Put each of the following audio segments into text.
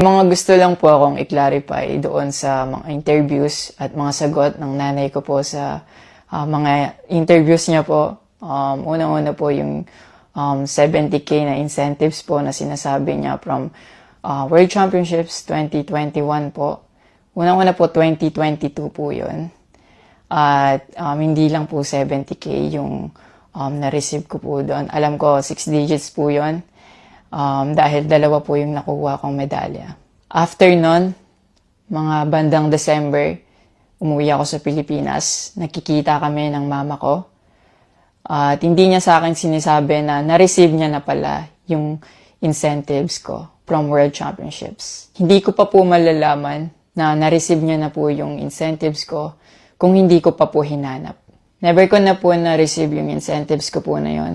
Mga gusto lang po akong i-clarify doon sa mga interviews at mga sagot ng nanay ko po sa ah, mga interviews niya po. Um, Unang-una po yung um, 70k na incentives po na sinasabi niya from ah, World Championships 2021 po. Unang-una po 2022 po yun. At um, hindi lang po 70k yung um, na-receive ko po doon. Alam ko 6 digits po yun. Um, dahil dalawa po yung nakuha kong medalya. After nun, mga bandang December, umuwi ako sa Pilipinas. Nakikita kami ng mama ko. At hindi niya sa akin sinisabi na na-receive niya na pala yung incentives ko from World Championships. Hindi ko pa po malalaman na na-receive niya na po yung incentives ko kung hindi ko pa po hinanap. Never ko na po na-receive yung incentives ko po na yon.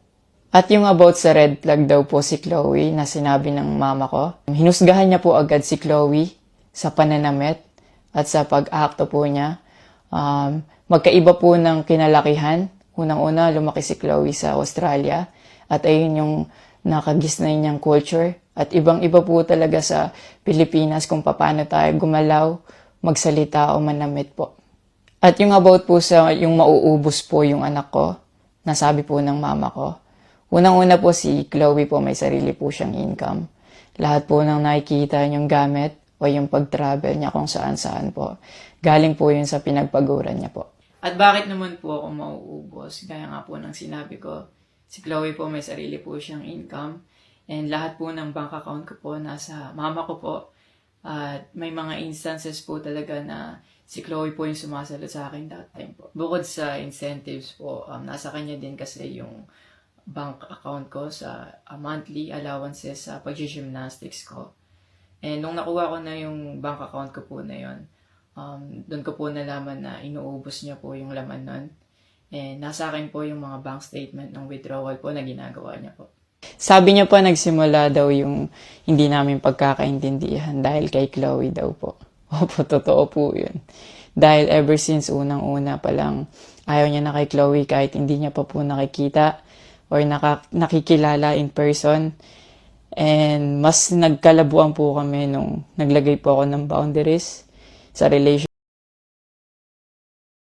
At yung about sa red flag daw po si Chloe na sinabi ng mama ko, hinusgahan niya po agad si Chloe sa pananamit at sa pag-acto po niya. Um, magkaiba po ng kinalakihan. Unang-una, lumaki si Chloe sa Australia at ayun yung nakagisnay niyang culture. At ibang-iba po talaga sa Pilipinas kung paano tayo gumalaw, magsalita o manamit po. At yung about po sa yung mauubos po yung anak ko, nasabi po ng mama ko, Unang-una po si Chloe po may sarili po siyang income. Lahat po ng nakikita niyong gamit o yung pag-travel niya kung saan-saan po. Galing po yun sa pinagpaguran niya po. At bakit naman po ako mauubos? Gaya nga po ng sinabi ko, si Chloe po may sarili po siyang income. And lahat po ng bank account ko po nasa mama ko po. At may mga instances po talaga na si Chloe po yung sumasalo sa akin that time po. Bukod sa incentives po, um, nasa kanya din kasi yung bank account ko sa uh, monthly allowances sa pag-gymnastics ko. And nung nakuha ko na yung bank account ko po na yun, um, doon ko po nalaman na inuubos niya po yung laman nun. And nasa akin po yung mga bank statement ng withdrawal po na ginagawa niya po. Sabi niya pa nagsimula daw yung hindi namin pagkakaintindihan dahil kay Chloe daw po. Opo, totoo po yun. Dahil ever since unang-una pa lang, ayaw niya na kay Chloe kahit hindi niya pa po nakikita or naka, nakikilala in person. And mas nagkalabuan po kami nung naglagay po ako ng boundaries sa relationship